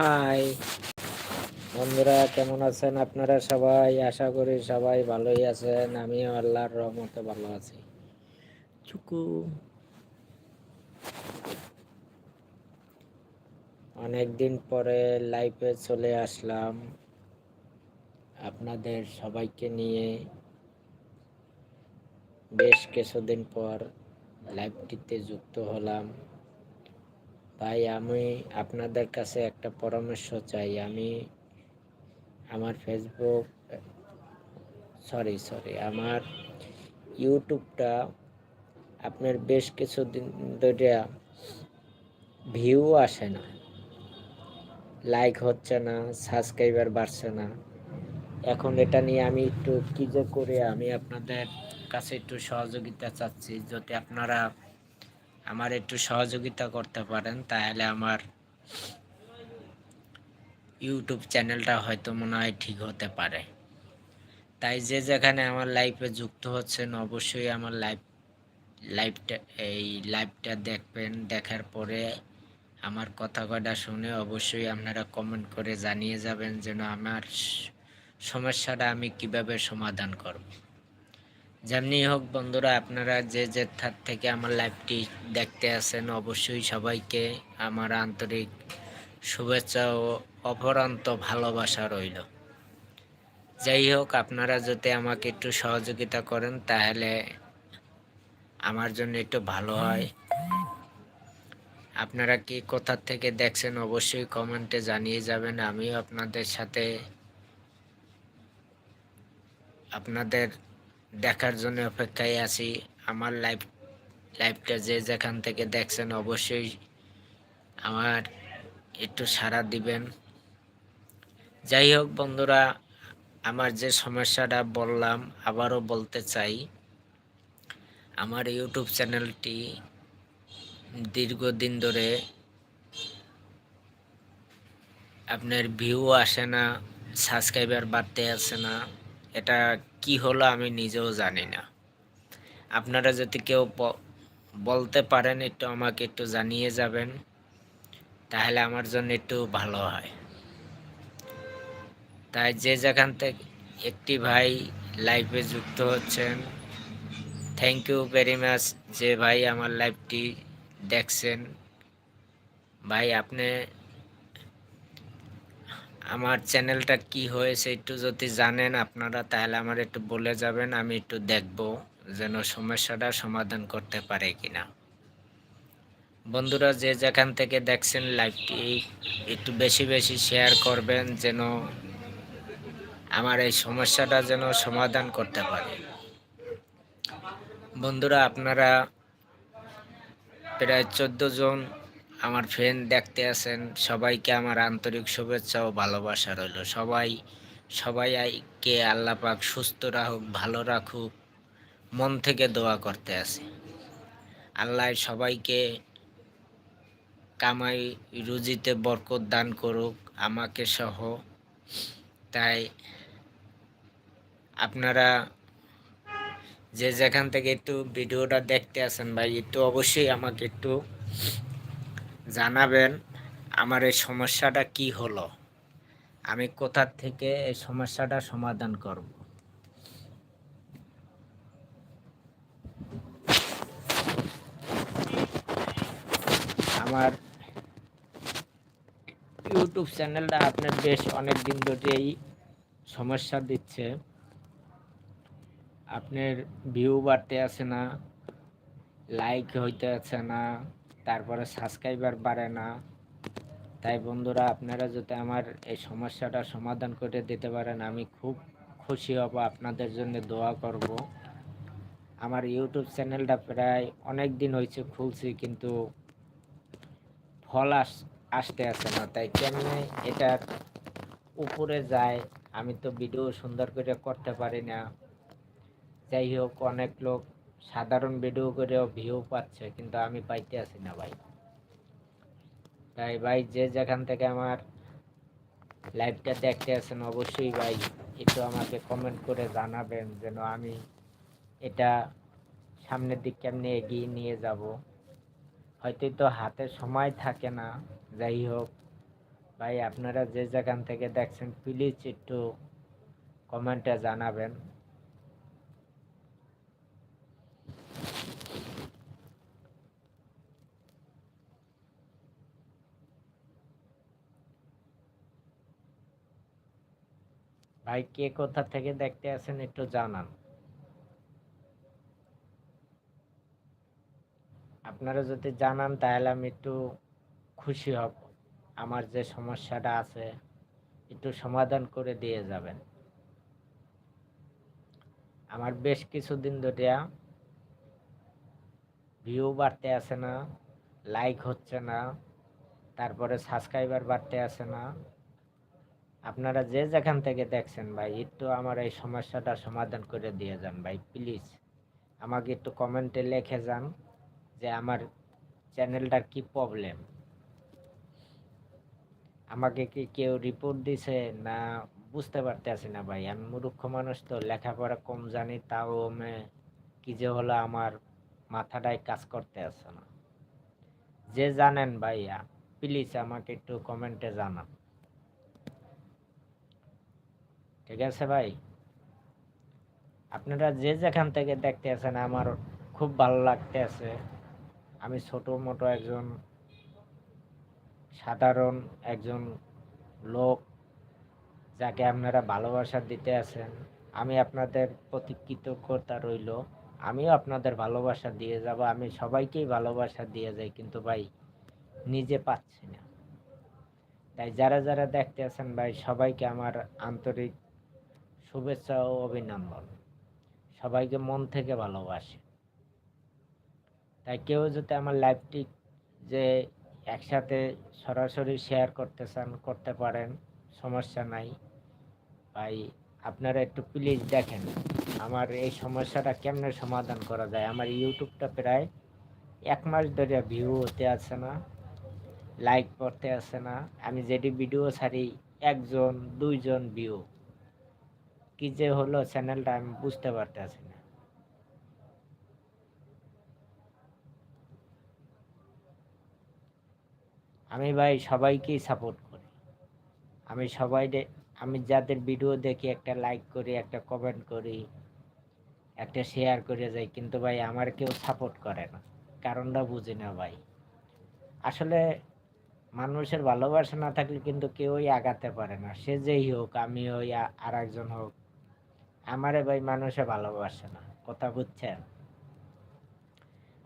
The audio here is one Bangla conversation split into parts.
হাই। বন্ধুরা কেমন আছেন আপনারা সবাই? আশা করি সবাই ভালোই আছেন। আমিও আল্লাহর রহমতে ভালো আছি। চুকু। অনেকদিন পরে লাইফে চলে আসলাম আপনাদের সবাইকে নিয়ে। বেশ কিছুদিন পর লাইভটিতে যুক্ত হলাম। ভাই, আমি আপনাদের কাছে একটা পরামর্শ চাই। আমি আমার ফেসবুক সরি সরি আমার ইউটিউবটা আপনার বেশ কিছুদিন ধরে ভিউ আসে না লাইক হচ্ছে না সাবস্ক্রাইবার বাড়ছে না। এখন এটা নিয়ে আমি একটু কী যে করে, আমি আপনাদের কাছে একটু সহযোগিতা চাচ্ছি, যদি আপনারা আমার একটু সহযোগিতা করতে পারেন, তাহলে আমার ইউটিউব চ্যানেলটা হয়তো মনে হয় ঠিক হতে পারে। তাই যে যেখানে আমার লাইফে যুক্ত হচ্ছেন, অবশ্যই আমার লাইভ লাইভটা এই লাইভটা দেখবেন, দেখার পরে আমার কথা কটা শুনে অবশ্যই আপনারা কমেন্ট করে জানিয়ে যাবেন যেন আমার সমস্যাটা আমি কীভাবে সমাধান করব। যেমনি হোক বন্ধুরা, আপনারা যে যে থার থেকে আমার লাইভটি দেখতে আছেন, অবশ্যই সবাইকে আমার আন্তরিক শুভেচ্ছা ও অপরান্ত ভালোবাসা রইল। যাই হোক, আপনারা যদি আমাকে একটু সহযোগিতা করেন, তাহলে আমার জন্য একটু ভালো হয়। আপনারা কি কোথা থেকে দেখছেন, অবশ্যই কমেন্টে জানিয়ে যাবেন। আমিও আপনাদের সাথে, আপনাদের দেখার জন্য অপেক্ষায় আছি। আমার লাইভ লাইভটা যে যেখান থেকে দেখছেন অবশ্যই আমার একটু সাড়া দিবেন। যাই হোক বন্ধুরা, আমার যে সমস্যাটা বললাম, আবারও বলতে চাই, আমার ইউটিউব চ্যানেলটি দীর্ঘদিন ধরে আপনার ভিউ আসে না সাবস্ক্রাইবার বাড়তে আসে না। এটা কি হলো আমি নিজেও জানি না। আপনারা যদি কেউ বলতে পারেন একটু আমাকে একটু জানিয়ে যাবেন, তাহলে আমার জন্য একটু ভালো হয়। তাই যে যেখান থেকে একটি ভাই লাইফে যুক্ত হচ্ছেন থ্যাংক ইউ ভেরি মাচ যে ভাই আমার লাইফটি দেখছেন। ভাই, আপনি আমার চ্যানেলটা কি হয়েছে একটু যদি জানেন আপনারা, তাহলে আমার একটু বলে যাবেন, আমি একটু দেখব যেন সমস্যাটা সমাধান করতে পারে কিনা। বন্ধুরা, যে যেখান থেকে দেখছেন লাইভটি, একটু বেশি বেশি শেয়ার করবেন যেন আমার এই সমস্যাটা যেন সমাধান করতে পারে। বন্ধুরা, আপনারা প্রায় চোদ্দ জন আমার ফ্রেন্ড দেখতে আছেন, সবাইকে আমার আন্তরিক শুভেচ্ছা ও ভালোবাসা রইল। সবাই সবাইকে আল্লাহ পাক সুস্থ রাখুক, ভালো রাখুক, মন থেকে দোয়া করতে আছে। আল্লাহ সবাইকে কামাই রুজিতে বরকত দান করুক, আমাকে সহ। তাই আপনারা যে যেখান থেকে একটু ভিডিওটা দেখতে আছেন ভাই, একটু অবশ্যই আমাকে একটু জানাবেন আমার এই সমস্যাটা কি হলো। আমি কোথা থেকে এই সমস্যাটা সমাধান করব। আমার ইউটিউব চ্যানেলটা আপনার বেশ অনেক দিন ধরেই সমস্যা দিচ্ছে। আপনার ভিউ বাড়তে আছে না লাইক হইতে আছে না তারপরে সাবস্ক্রাইবার বাড়ে না। তাই বন্ধুরা, আপনারা যদি আমার এই সমস্যাটা সমাধান করে দিতে পারেন, আমি খুব খুশি হব, আপনাদের জন্য দোয়া করব। আমার ইউটিউব চ্যানেলটা প্রায় অনেক দিন হয়েছে খুলছি, কিন্তু ফল আস আসতে আসে না। তাই কেমনে এটার উপরে যায়, আমি তো ভিডিও সুন্দর করে করতে পারি না। যাই হোক, অনেক লোক সাধারণ ভিডিও করেও ভিউ পাচ্ছে, কিন্তু আমি পাইতে আসি না ভাই। তাই ভাই, যে যেখান থেকে আমার লাইভটা দেখতে আছেন অবশ্যই ভাই, একটু আমাকে কমেন্ট করে জানাবেন যেন আমি এটা সামনের দিক কেমনি এগিয়ে নিয়ে যাব। হয়তো তো হাতে সময় থাকে না, যাই হোক। ভাই, আপনারা যে যেখান থেকে দেখছেন প্লিজ একটু কমেন্টে জানাবেন। ভাই কে কোথা থেকে দেখতে আছেন একটু জানান। আপনারা যদি জানান, তাহলে আমি একটু খুশি হব। আমার যে সমস্যাটা আছে, একটু সমাধান করে দিয়ে যাবেন। আমার বেশ কিছুদিন ধরে ভিউ বাড়তে আসে না লাইক হচ্ছে না, তারপরে সাবস্ক্রাইবার বাড়তে আসে না। আপনারা যে যেখান থেকে দেখছেন, ভাই, একটু আমার এই সমস্যাটা সমাধান করে দিয়ে যান, ভাই, প্লিজ। আমাকে একটু কমেন্টে লিখে যান যে আমার চ্যানেলটার কি প্রবলেম। আমাকে কি কেউ রিপোর্ট দিছে না বুঝতে পারতেছি না, ভাই? আমি মূর্খ মানুষ তো, লেখাপড়া কম জানি, তাও আমি কি যে হলো আমার মাথাটাই কাজ করতে আসে না। যে জানেন, ভাইয়া, প্লিজ আমাকে একটু কমেন্টে জানান। ঠিক আছে ভাই? আপনারা যে যেখান থেকে দেখতে আছেন আমার খুব ভালো লাগতে আছে আমি ছোট মোটো একজন সাধারণ একজন লোক যাকে আপনারা ভালোবাসা দিতে আছেন। আমি আপনাদের প্রতি কৃতজ্ঞতা রইল। আমিও আপনাদের ভালোবাসা দিয়ে যাব। আমি সবাইকেই ভালোবাসা দিয়ে যাই, কিন্তু ভাই, নিজে পাচ্ছি না। তাই যারা যারা দেখতে আছেন ভাই, সবাইকে আমার আন্তরিক শুভেচ্ছা ও অভিনন্দন। সবাইকে মন থেকে ভালোবাসে। তাই কেউ যদি আমার লাইভটি যে একসাথে সরাসরি শেয়ার করতে চান, করতে পারেন, সমস্যা নাই। ভাই, আপনারা একটু প্লিজ দেখেন, আমার এই সমস্যাটা কেমনে সমাধান করা যায়? আমার ইউটিউবটা প্রায় এক মাস ধরে ভিউ হতে আছে না লাইক করতে আছে না। আমি যেটি ভিডিও ছাড়ি, একজন, দুইজন ভিউ কি যে হলো চ্যানেলটা আমি বুঝতে পারতেছি না। আমি ভাই সবাইকেই সাপোর্ট করি। আমি সবাই আমি যাদের ভিডিও দেখি একটা লাইক করি, একটা কমেন্ট করি, একটা শেয়ার করে যাই, কিন্তু ভাই আমার কেউ সাপোর্ট করে না। কারণটা বুঝি না ভাই। আসলে মানুষের ভালোবাসা না থাকলে কিন্তু কেউই আগাতে পারে না। সে যেই হোক আমি হই আর একজন হোক আমারে ভাই মানুষে ভালোবাসে না, কথা বুঝছেন?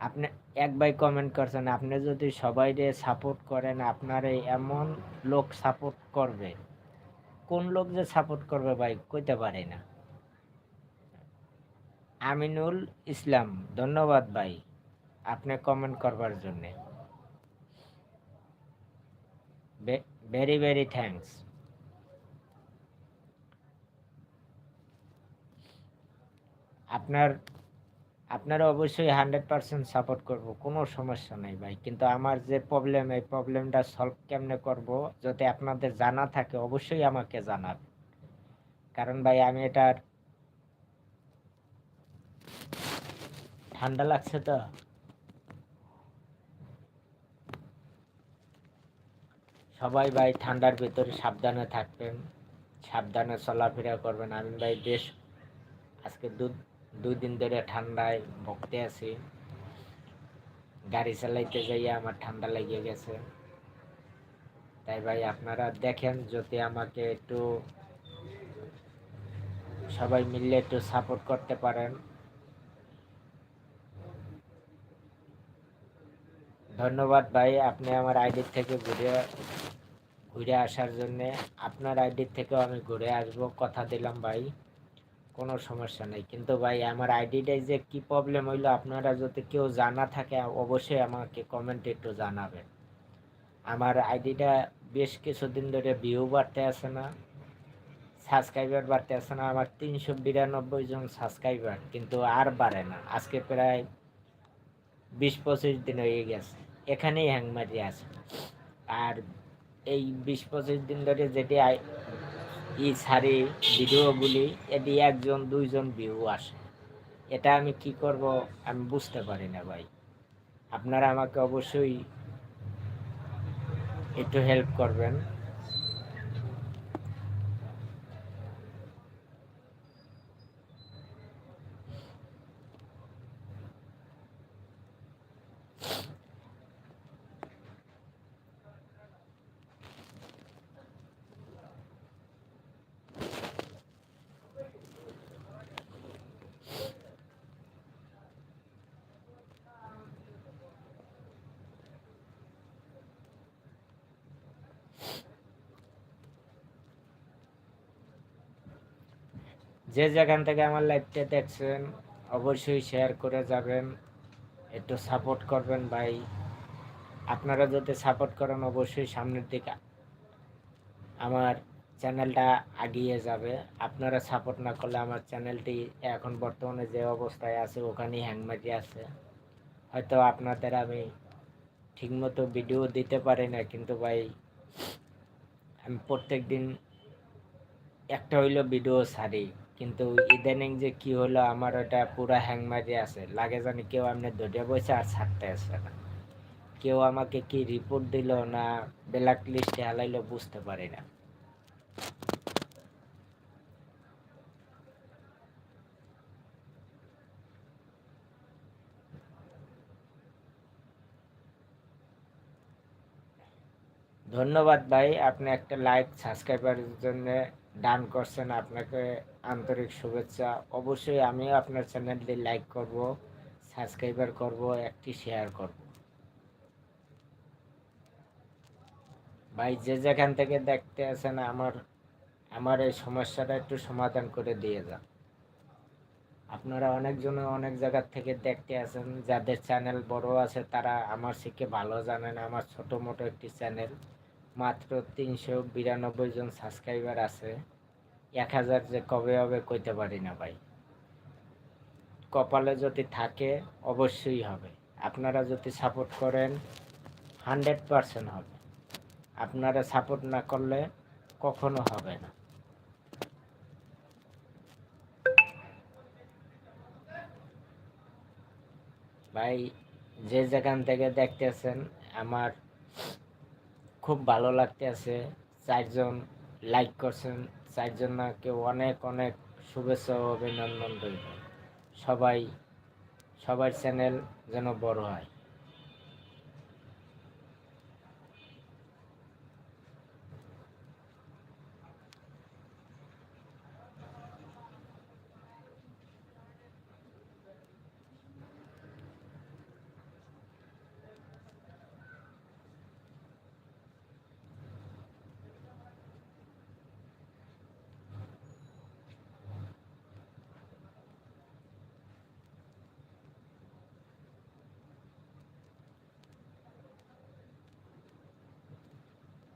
আপনি এক ভাই কমেন্ট করছেন, আপনি যদি সবাই সাপোর্ট করেন, আপনার এমন লোক সাপোর্ট করবে। কোন লোক যে সাপোর্ট করবে ভাই, কইতে পারি না। আমিনুল ইসলাম, ধন্যবাদ ভাই, আপনি কমেন্ট করবার জন্যে। ভেরি ভেরি থ্যাংকস আপনার, আপনারা অবশ্যই হান্ড্রেড পারসেন্ট সাপোর্ট করব, কোনো সমস্যা নেই ভাই। কিন্তু আমার যে প্রবলেম এই প্রবলেমটা সলভ কেমনে করব, যদি আপনাদের জানা থাকে, অবশ্যই আমাকে জানাবেন কারণ ভাই, আমি এটার ঠান্ডা লাগছে তো। সবাই ভাই, ঠান্ডার ভিতরে সাবধানে থাকবেন, সাবধানে চলাফেরা করবেন। আমি ভাই বেশ আজকে দু দুই দিন ধরে ঠান্ডায় ভক্তে আছি। গাড়ি চালাইতে যাইয়া আমার ঠান্ডা লেগে গেছে। তাই ভাই, আপনারা দেখেন যদি আমাকে একটু সবাই মিললে একটু সাপোর্ট করতে পারেন। ধন্যবাদ ভাই, আপনি আমার আইডির থেকে ঘুরে ঘুরে আসার জন্যে। আপনার আইডির থেকেও আমি ঘুরে আসব, কথা দিলাম ভাই। কোনো সমস্যা নেই। কিন্তু ভাই, আমার আইডিটাই যে কি প্রবলেম হইল আপনারা যদি কেউ জানা থাকে, অবশ্যই আমাকে কমেন্টে একটু জানাবেন। আমার আইডিটা বেশ কিছুদিন ধরে ভিউ বাড়তে আসে না সাবস্ক্রাইবার বাড়তে আসে না, আমার তিনশো বিরানব্বই জন সাবস্ক্রাইবার কিন্তু আর বাড়ে না। আজকে প্রায় বিশ পঁচিশ দিন হয়ে গেছে, এখানেই হ্যাংমারি আছে। আর এই বিশ পঁচিশ দিন ধরে যেটি ই ছাড়ি ভিডিওগুলি এদি একজন, দুইজন ভিউ আসে। এটা আমি কি করব আমি বুঝতে পারি না ভাই। আপনারা আমাকে অবশ্যই একটু হেল্প করবেন। যে যেখান থেকে আমার লাইভটা দেখছেন, অবশ্যই শেয়ার করে যাবেন। একটু সাপোর্ট করবেন ভাই। আপনারা যদি সাপোর্ট করেন, অবশ্যই সামনের দিকে আমার চ্যানেলটা আগিয়ে যাবে। আপনারা সাপোর্ট না করলে আমার চ্যানেলটি এখন বর্তমানে যে অবস্থায় আছে, ওখানেই হ্যাংমারি আছে। হয়তো আপনাদের আমি ঠিকমতো ভিডিও দিতে পারি না, কিন্তু ভাই, আমি প্রত্যেক দিন একটা হইল ভিডিও ছাড়ি। কিন্তু ইদানিং যে কি হলো, আমার ওটা পুরা হ্যাংমারি আছে। লাগে জানি কেউ আপনি ধরে বসে আর ছাড়তে আসে না। কেউ আমাকে কি রিপোর্ট দিল না ব্ল্যাক লিস্টে হালাইলো বুঝতে পারি না। ধন্যবাদ ভাই, আপনি একটা লাইক সাবস্ক্রাইবারের জন্য দান করছেন আপনাকে আন্তরিক শুভেচ্ছা। অবশ্যই আমিও আপনার চ্যানেলটি লাইক করব, সাবস্ক্রাইবার করব, একটি শেয়ার করব। ভাই, যে যেখান থেকে দেখতে আছেন আমার আমার এই সমস্যাটা একটু সমাধান করে দিয়ে যান। আপনারা অনেকজনে অনেক জায়গার থেকে দেখতে আছেন, যাদের চ্যানেল বড় আছে তারা আমার শিখে ভালো জানেন, আমার ছোট মোটো একটি চ্যানেল। মাত্র তিনশো বিরানব্বই জন সাবস্ক্রাইবার আছে। এক হাজার যে কবে হবে কইতে পারি না ভাই। কপালে যদি থাকে, অবশ্যই হবে। আপনারা যদি সাপোর্ট করেন হান্ড্রেড পারসেন্ট হবে। আপনারা সাপোর্ট না করলে কখনো হবে না। ভাই, যে যেখান থেকে দেখতেছেন, আমার খুব ভালো লাগতে আছে চারজন লাইক করছেন। চারজন নাকে অনেক অনেক শুভেচ্ছা ও অভিনন্দন রইল। সবাই, সবার চ্যানেল যেন বড় হয়।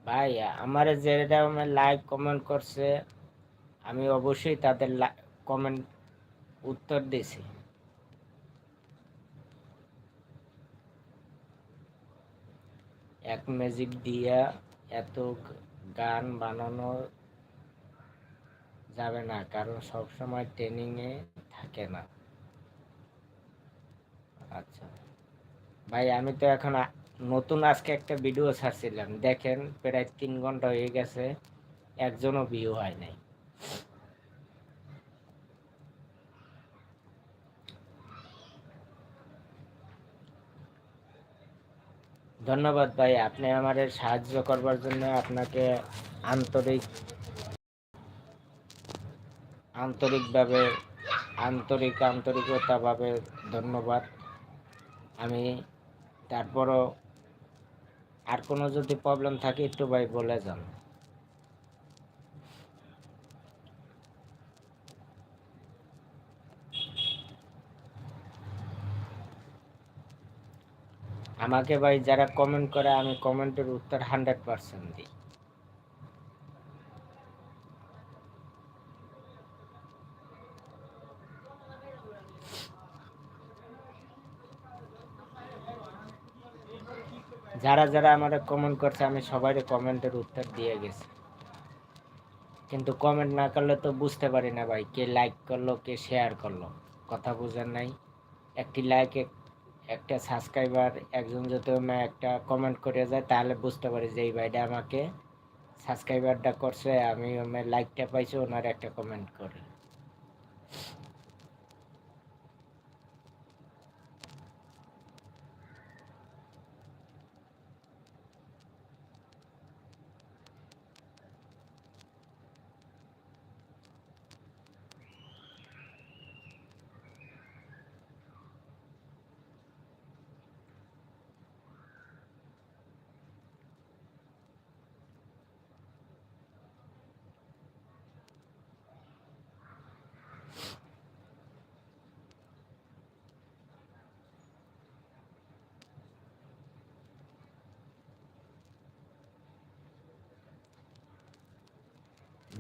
ভাই, আমার যেটা লাইক কমেন্ট করছে, আমি অবশ্যই তাদের কমেন্ট উত্তর দিছি। এক ম্যাজিক দিয়া এত গান বানানো যাবে না, কারণ সব সময় ট্রেনিংয়ে থাকে না। আচ্ছা। ভাই, আমি তো এখন নতুন আজকে একটা ভিডিও ছাড়ছিলাম। দেখেন, প্রায় তিন ঘণ্টা হয়ে গেছে, একজনও ভিউ হয় নাই। ধন্যবাদ ভাই, আপনি আমাদের সাহায্য করবার জন্য আপনাকে আন্তরিক, আন্তরিকভাবে, আন্তরিক আন্তরিকতাভাবে ধন্যবাদ। আমি তারপরও আর কোনো যদি প্রবলেম থাকে, একটু ভাই বলে যান। আমাকে ভাই যারা কমেন্ট করে, আমি কমেন্টের উত্তর হান্ড্রেড পারসেন্ট দিই। যারা যারা আমার কমেন্ট করছে, আমি সবাই কমেন্টের উত্তর দিয়ে গেছি। কিন্তু কমেন্ট না করলে তো বুঝতে পারি না ভাই, কে লাইক করল, কে শেয়ার করল। কথা বোঝার নাই। একটি লাইক একটা সাবস্ক্রাইবার একজন যদি একটা কমেন্ট করে যায়, তাহলে বুঝতে পারি যে এই ভাইটা আমাকে সাবস্ক্রাইবারটা করছে আমি লাইকটা পাইছি, ওনার একটা কমেন্ট করে।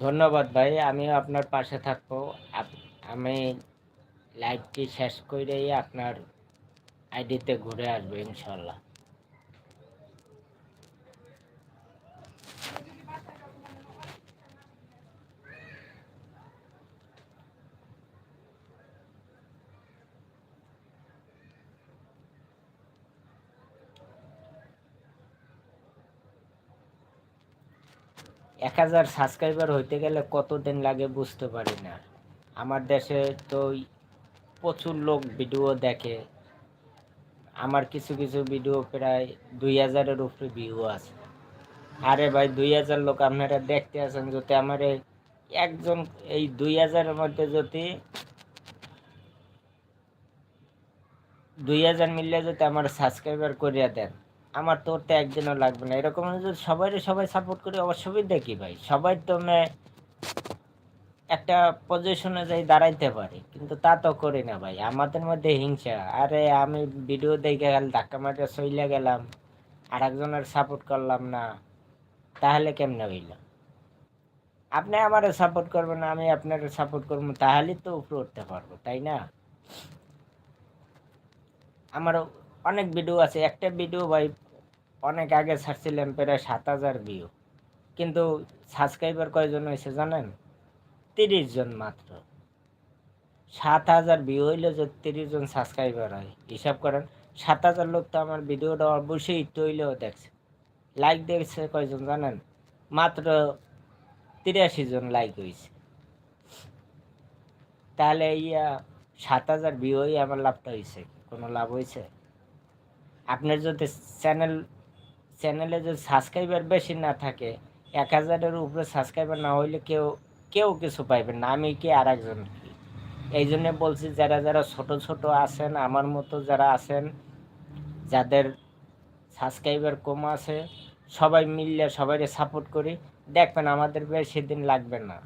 ধন্যবাদ ভাই, আমিও আপনার পাশে থাকব। আমি লাইভটি শেষ করেই আপনার আইডিতে ঘুরে আসব, ইনশাল্লাহ এক হাজার সাবস্ক্রাইবার হইতে গেলে কতদিন লাগে বুঝতে পারি না। আমার দেশে তো প্রচুর লোক ভিডিও দেখে। আমার কিছু কিছু ভিডিও প্রায় দুই হাজারের উপরে ভিউ আছে। আরে ভাই, দুই হাজার লোক আপনারা দেখতে আছেন যদি আমার একজন, এই দুই হাজারের মধ্যে যদি দুই হাজার মিললে যদি আমার সাবস্ক্রাইবার করিয়া দেন। আমার তো ওতে একদিনও লাগবে না। এরকম যদি সবাই সবাই সাপোর্ট করি অসুবিধা কি ভাই। সবাই তো একটা পজিশনে যাই দাঁড়াইতে পারি, কিন্তু তা তো করি না ভাই। আমাদের মধ্যে হিংসা। আরে আমি ভিডিও দেখে গেল ধাক্কা মারে সইলে গেলাম আর একজনের সাপোর্ট করলাম না, তাহলে কেমনে হইল? আপনি আমারে সাপোর্ট করবেন, আমি আপনার সাপোর্ট করব তাহলেই তো উপরে উঠতে পারব, তাই না? আমার অনেক ভিডিও আছে। একটা ভিডিও ভাই অনেক আগে ছাড়ছিলাম প্রায় সাত হাজার ভিউ কিন্তু সাবস্ক্রাইবার কয়জন হয়েছে জানেন? তিরিশ জন মাত্র। সাত হাজার ভিউ হইলে যদি তিরিশ জন সাবস্ক্রাইবার হয়, হিসাব করেন, সাত হাজার লোক তো আমার ভিডিওটা অবশ্যই হইলেও দেখছে। লাইক দেখছে কয়জন জানেন? মাত্র তিরাশি জন লাইক হয়েছে তাহলে ইয়া, সাত হাজার ভিউ হয়ে আমার লাভটা হয়েছে কোনো লাভ হয়েছে আপনার যদি চ্যানেল চ্যানেলে যদি সাবস্ক্রাইবার বেশি না থাকে, এক হাজারের উপরে সাবস্ক্রাইবার না হইলে কেউ কেউ কিছু পাইবে না। আমি কি আর একজন কি? এই জন্যে বলছি, যারা যারা ছোট ছোট আছেন, আমার মতো যারা আছেন, যাদের সাবস্ক্রাইবার কম আছে, সবাই মিললে সবাই সাপোর্ট করি। দেখবেন আমাদের বেশি দিন লাগবে না।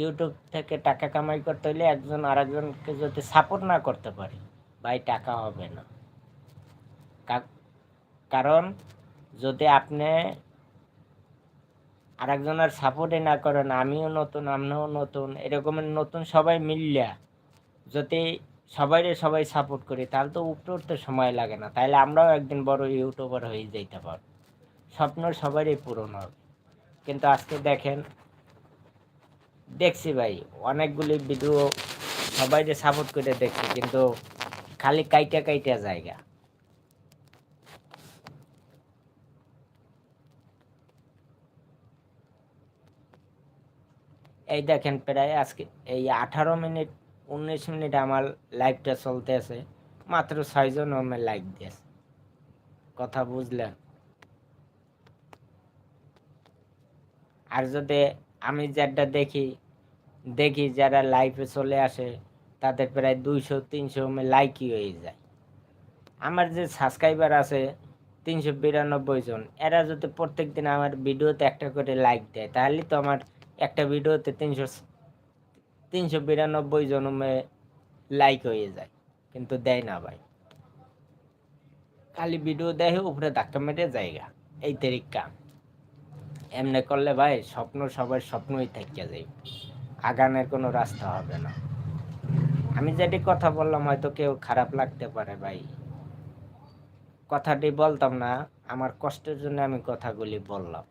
ইউটিউব থেকে টাকা কামাই করতে হলে একজন আরেকজনকে যদি সাপোর্ট না করতে পারি, ভাই টাকা হবে না। কারণ যদি আপনি আরেকজনের সাপোর্টই না করেন, আমিও নতুন আপনিও নতুন, এরকমের নতুন সবাই মিললে যদি সবাই সবাই সাপোর্ট করি, তাহলে তো উপরে উঠতে সময় লাগে না। তাহলে আমরাও একদিন বড় ইউটিউবার হয়ে যেতে পারব। স্বপ্ন সবারই পূরণ হবে। কিন্তু আজকে দেখেন, দেখছি ভাই, অনেকগুলি ভিডিও সবাই সাপোর্ট করে দেখছি, কিন্তু খালি কাইটা কাইটা জায়গা। এই দেখেন প্রায় আজকে, এই আঠারো মিনিট, উনিশ মিনিট আমার লাইভটা চলতে আছে মাত্র ছয়জন আমার লাইক দিয়েছে। কথা বুঝলেন আর যদি আমি যেটা দেখি দেখি যারা লাইভে চলে আসে, তাদের প্রায় দুইশো, তিনশো লাইকই হয়ে যায়। আমার যে সাবস্ক্রাইবার আছে, তিনশো বিরানব্বই জন, এরা যদি প্রত্যেক দিন আমার ভিডিওতে একটা করে লাইক দেয়, তাহলে তো আমার একটা ভিডিওতে তিনশো তিনশো বিরানব্বই জন লাইক হয়ে যায়, কিন্তু দেয় না ভাই। খালি ভিডিও দেয়, উপরে ধাক্কা মেটে জায়গা। এই তারিখ কাম এমনি করলে ভাই স্বপ্ন সবার স্বপ্নই থেকে যাই আগানের কোনো রাস্তা হবে না। আমি যেটি কথা বললাম, হয়তো কেউ খারাপ লাগতে পারে ভাই। কথাটি বলতাম না, আমার কষ্টের জন্য আমি কথাগুলি বললাম।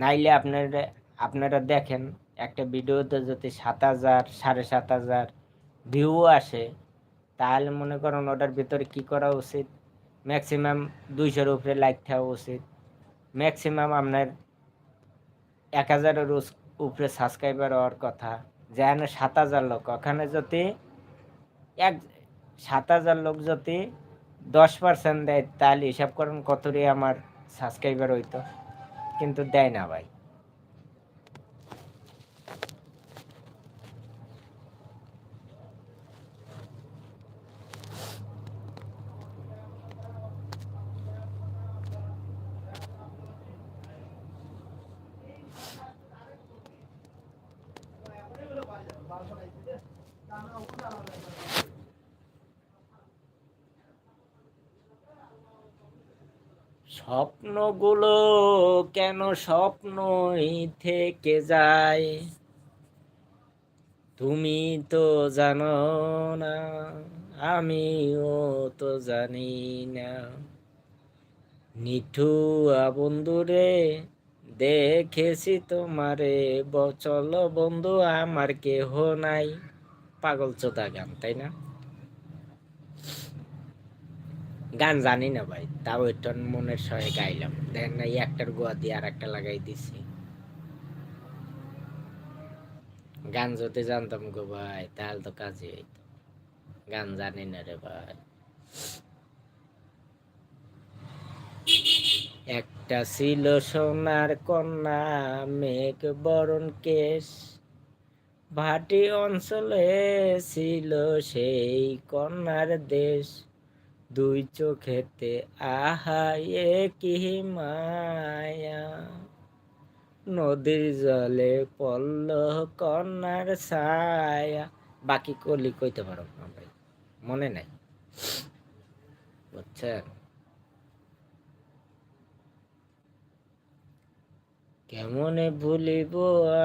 নাইলে আপনারা আপনারা দেখেন, একটা ভিডিওতে যদি সাত হাজার, সাড়ে সাত হাজার ভিউ আসে, তাহলে মনে করেন ওটার ভিতরে কি করা উচিত? ম্যাক্সিমাম দুইশোর উপরে লাইক থাকা উচিত। ম্যাক্সিমাম আপনার এক হাজারের উপরে সাবস্ক্রাইবার হওয়ার কথা। যেখানে সাত হাজার লোক, ওখানে যদি এক, সাত হাজার লোক যদি দশ পার্সেন্ট দেয়, তাহলে হিসাব করেন কতটি আমার সাবস্ক্রাইবার হইতো? কিন্তু দেয় না ভাই। স্বপ্নগুলো কেন স্বপ্নই থেকে যায়? তুমি তো জানো না, আমিও তো জানি না। নিঠুয়া বন্ধুরে দেখেছি তোমারে ব- চলো বন্ধু আমার কেহ নাই। পাগল চোদা গান, তাই না? গান জানি না ভাই, তাও এটা মনের সহে গাইলাম। দেখেন না একটার গোয়া দিয়ে আর একটা লাগাই দিছি। গান যদি জানতাম গো ভাই, তাহলে তো কাজে হইতো। গান জানি না রে ভাই। একটা ছিল সোনার কন্যা, মেঘ বরণ কেশ। ভাটি অঞ্চলে ছিল সেই কন্যার দেশ। দুই চোখেতে আহা কি মায়া। নদীর জলে পল্ল কন্যার ছায়া। বাকি কলি কইতে পারো ভাই, মনে নাই। বুঝছেন? কেমনে ভুলিব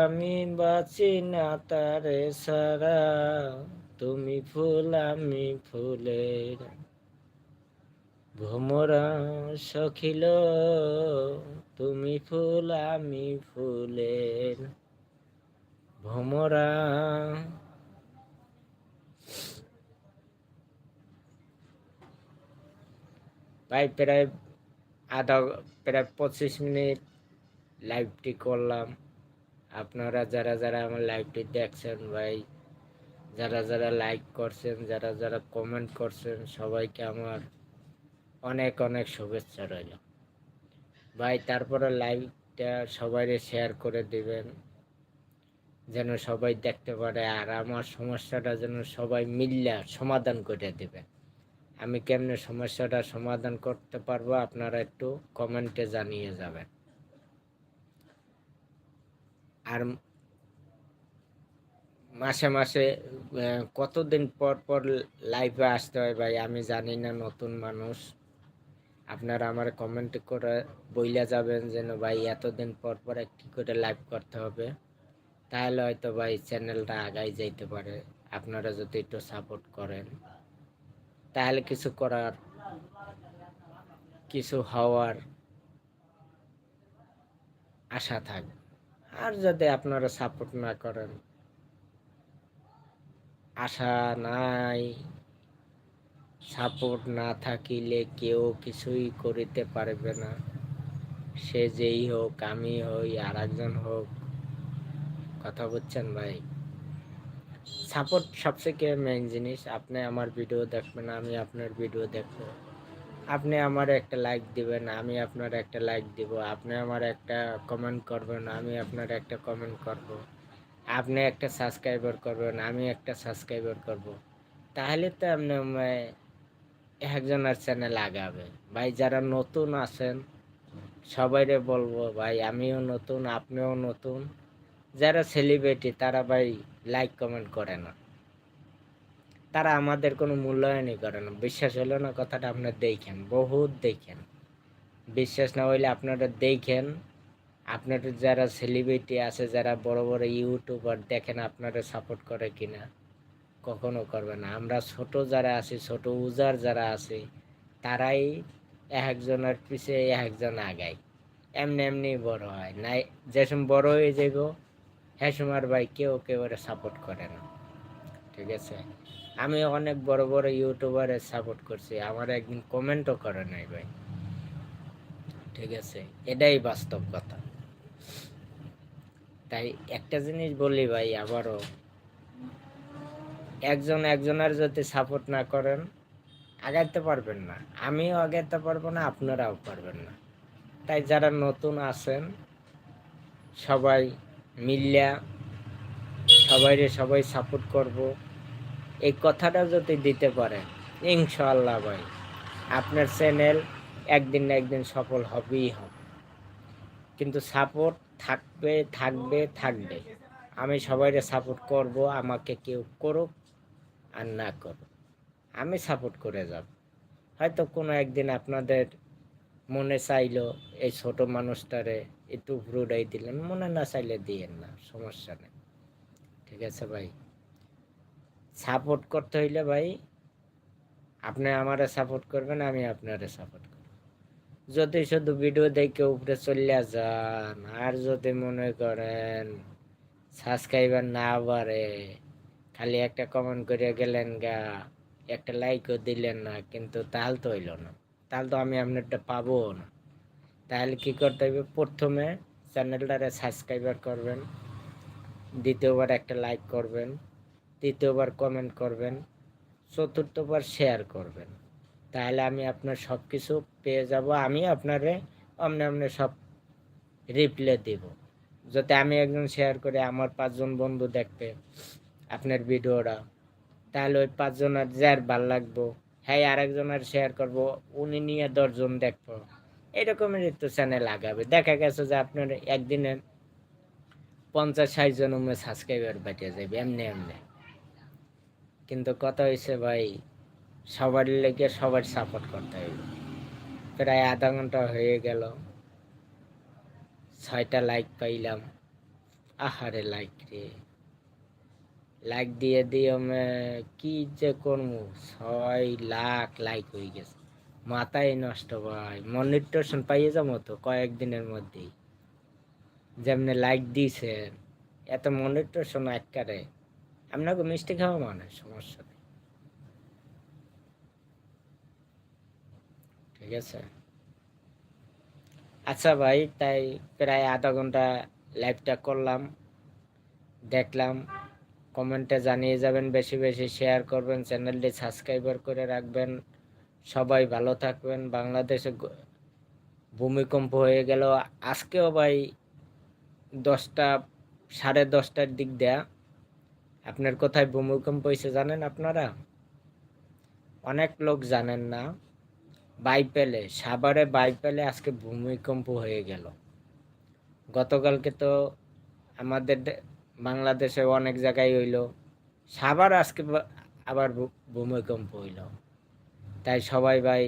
আমি বাঁচি না তারে সারা তুমি ফুল আমি ফুলের ভ্রমরা সখিল, তুমি ফুল, আমি ফুলের। ভোমরা ভাই প্রায় আধা, প্রায় পঁচিশ মিনিট লাইভটি করলাম। আপনারা যারা যারা আমার লাইভটি দেখছেন ভাই, যারা যারা লাইক করছেন, যারা যারা কমেন্ট করছেন, সবাইকে আমার অনেক অনেক শুভেচ্ছা রইল। ভাই, তারপরে লাইভটা সবাই শেয়ার করে দিবেন, যেন সবাই দেখতে পারে, আর আমার সমস্যাটা যেন সবাই মিল্লা সমাধান করে দেবে। আমি কেমনে সমস্যাটা সমাধান করতে পারব, আপনারা একটু কমেন্টে জানিয়ে যাবেন। আর মাসে মাসে কতদিন পর পর লাইভে আসতে হয় ভাই? আমি জানি না, নতুন মানুষ। আপনারা আমার কমেন্ট করে বইলা যাবেন যেন ভাই এতদিন পর পর একটি করে লাইভ করতে হবে। তাহলে হয়তো ভাই চ্যানেলটা আগাই যাইতে পারে। আপনারা যদি একটু সাপোর্ট করেন। তাহলে কিছু করার, কিছু হওয়ার আশা থাকবে আর যদি আপনারা সাপোর্ট না করেন, আশা নাই। সাপোর্ট না থাকিলে কেউ কিছুই করিতে পারবে না। সে যেই হোক, আমি হই আর একজন হোক। কথা বলছেন ভাই? সাপোর্ট সবথেকে মেইন জিনিস। আপনি আমার ভিডিও দেখবেন, আমি আপনার ভিডিও দেখব। আপনি আমার একটা লাইক দিবেন, আমি আপনার একটা লাইক দিব। আপনি আমার একটা কমেন্ট করবেন, আমি আপনার একটা কমেন্ট করব। আপনি একটা সাবস্ক্রাইবার করবেন, আমি একটা সাবস্ক্রাইবার করব। তাহলে তো আপনি একজনের চ্যানেল আগাবে ভাই, যারা নতুন আছেন, সবাইরে বলব, ভাই, আমিও নতুন, আপনিও নতুন। যারা সেলিব্রিটি তারা ভাই লাইক কমেন্ট করে না। তারা আমাদের কোনো মূল্যায়নই করে না। বিশ্বাস হলো না কথাটা আপনার দেখেন, বহুত দেখেন। বিশ্বাস না হইলে আপনারা দেখেন, আপনাদের যারা সেলিব্রিটি আছে, যারা বড় বড় ইউটিউবার দেখেন, আপনারা সাপোর্ট করে কিনা। কখনো করবে না। আমরা ছোট যারা আছি, ছোট উজার যারা আছে, তারাই একজনের পিছে একজন আগায়। এমনি এমনি বড় হয়। নাই, যেসম বড় হয়ে যাব হ্যাঁ সময় ভাই কেউ কেউ সাপোর্ট করে না। ঠিক আছে? আমি অনেক বড় বড় ইউটিউবারের সাপোর্ট করছি। আমার একদিন কমেন্টও করে নাই ভাই। ঠিক আছে? এটাই বাস্তব কথা। তাই একটা জিনিস বলি ভাই, আবারও একজন একজনের যদি সাপোর্ট না করেন, আগাইতে পারবেন না। আমিও আগাইতে পারব না, আপনারাও পারবেন না। তাই যারা নতুন আছেন, সবাই মিল্লা সবাইরে সবাই সাপোর্ট করব। এই কথাটা যদি দিতে পারেন, ইনশাআল্লাহ ভাই, আপনার চ্যানেল একদিন না একদিন সফল হবেই হবে। কিন্তু সাপোর্ট থাকবে থাকবে থাকবে। আমি সবাইরে সাপোর্ট করব, আমাকে কেউ করুক আর না করুক আমি সাপোর্ট করে যাব। হয়তো কোনো একদিন আপনাদের মনে চাইলো, এই ছোট মানুষটারে একটু উপরুডাই দিলেন, মনে না চাইলে দিয়েন না, সমস্যা নেই। ঠিক আছে ভাই? সাপোর্ট করতে হইলে ভাই, আপনি আমারে সাপোর্ট করবেন, আমি আপনারে সাপোর্ট করব। যদি শুধু ভিডিও দেখে উপরে চলিয়া যান, আর যদি মনে করেন সাবস্ক্রাইবার না বাড়ে খালি একটা কমেন্ট করে গেলেন গা, একটা লাইকও দিলেন না, কিন্তু তাহলে তো হইল না। তাহলে তো আমি আপনারটা পাবো না। তাহলে কি করতে হবে? প্রথমে চ্যানেলটারে সাবস্ক্রাইবার করবেন, দ্বিতীয়বার একটা লাইক করবেন, তৃতীয়বার কমেন্ট করবেন, চতুর্থবার শেয়ার করবেন। তাহলে আমি আপনার সব কিছু পেয়ে যাব, আমি আপনারে অমনে অমনে সব রিপ্লে দেব। যাতে আমি একজন শেয়ার করে আমার পাঁচজন বন্ধু দেখবে আপনার ভিডিওটা। তাহলে ওই পাঁচজনের যার ভালো লাগবো। হ্যাঁ আরেকজনের শেয়ার করব। উনি নিয়ে দশজন দেখব। এরকমের তো চ্যানেল আগাবে দেখা গেছে যে আপনার একদিনে পঞ্চাশ, ষাট জন উমে সাবস্ক্রাইবার বেটে যাবে, এমনি এমনি। কিন্তু কথা হয়েছে ভাই, সবার লেগে সবার সাপোর্ট করতে হবে প্রায় আধা ঘণ্টা হয়ে গেল। ছয়টা লাইক পাইলাম। আহারে লাইক রে। লাইক দিয়ে দিয়ে কি যে করব ছয় লাখ লাইক হয়ে গেছে। মাথায় নষ্ট ভাই। মনিটেশন পাইয়ে যাব তো কয়েকদিনের মধ্যেই। যেমনি লাইক দিয়েছেন এত মনিটেশন একবারে আপনাকে মিষ্টি খাওয়া মানে সমস্যা নেই। ঠিক আছে? আচ্ছা ভাই, তাই প্রায় আধা ঘণ্টা লাইভটা করলাম, দেখলাম। কমেন্টে জানিয়ে যাবেন, বেশি বেশি শেয়ার করবেন, চ্যানেলটি সাবস্ক্রাইবার করে রাখবেন। সবাই ভালো থাকবেন। বাংলাদেশে ভূমিকম্প হয়ে গেল। আজকেও ভাই দশটা, সাড়ে দশটার দিক দেয়া। আপনার কোথায় ভূমিকম্প হয়েছে জানেন আপনারা? অনেক লোক জানেন না। বাইপেলে, সাভারে বাইপেলে আজকে ভূমিকম্প হয়ে গেল। গতকালকে তো আমাদের বাংলাদেশে অনেক জায়গায় হইল। সাভার আজকে আবার ভূমিকম্প হইল। তাই সবাই ভাই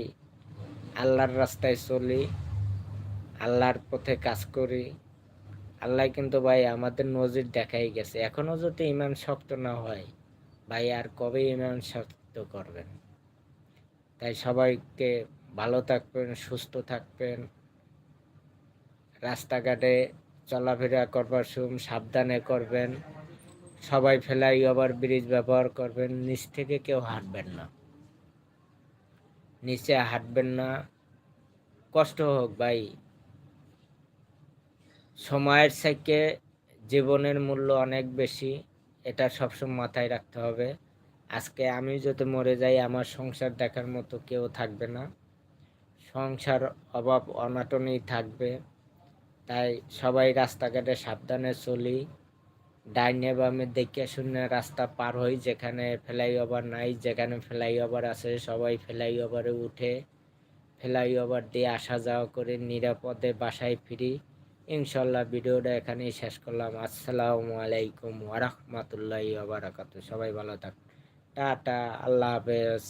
আল্লাহর রাস্তায় চলি, আল্লাহর পথে কাজ করি। আল্লাহ কিন্তু ভাই আমাদের নজির দেখাই গেছে। এখনও যদি ইমান শক্ত না হয়, ভাই আর কবে ইমান শক্ত করবেন? তাই সবাইকে ভালো থাকবেন, সুস্থ থাকবেন। রাস্তাঘাটে চলাফেরা করবার সময় সাবধানে করবেন। সবাই ফেলাই, ওভার ব্রিজ ব্যবহার করবেন। নিচ থেকে কেউ হাঁটবেন না। নিচে হাঁটবেন না। কষ্ট হোক ভাই। সময়ের থেকে জীবনের মূল্য অনেক বেশি। এটা সবসময় মাথায় রাখতে হবে। আজকে আমি যদি মরে যাই, আমার সংসার দেখার মতো কেউ থাকবে না। সংসার অভাব অনাটনেই থাকবে। তাই সবাই রাস্তাঘাটে সাবধানে চলি। ডাইনে বামে দেখে শুনে রাস্তা পার হই, যেখানে ফ্লাইওভার নাই, যেখানে ফ্লাইওভার আছে, সবাই ফ্লাইওভারে উঠে ফ্লাইওভার দিয়ে আসা যাওয়া করে নিরাপদে বাসায় ফিরি। ইনশাল্লাহ ভিডিওটা এখানেই শেষ করলাম। আসসালামু আলাইকুম ওরহমতুল্লাহি বারাকাতু সবাই ভালো থাক টাটা, আল্লাহ হাফেজ।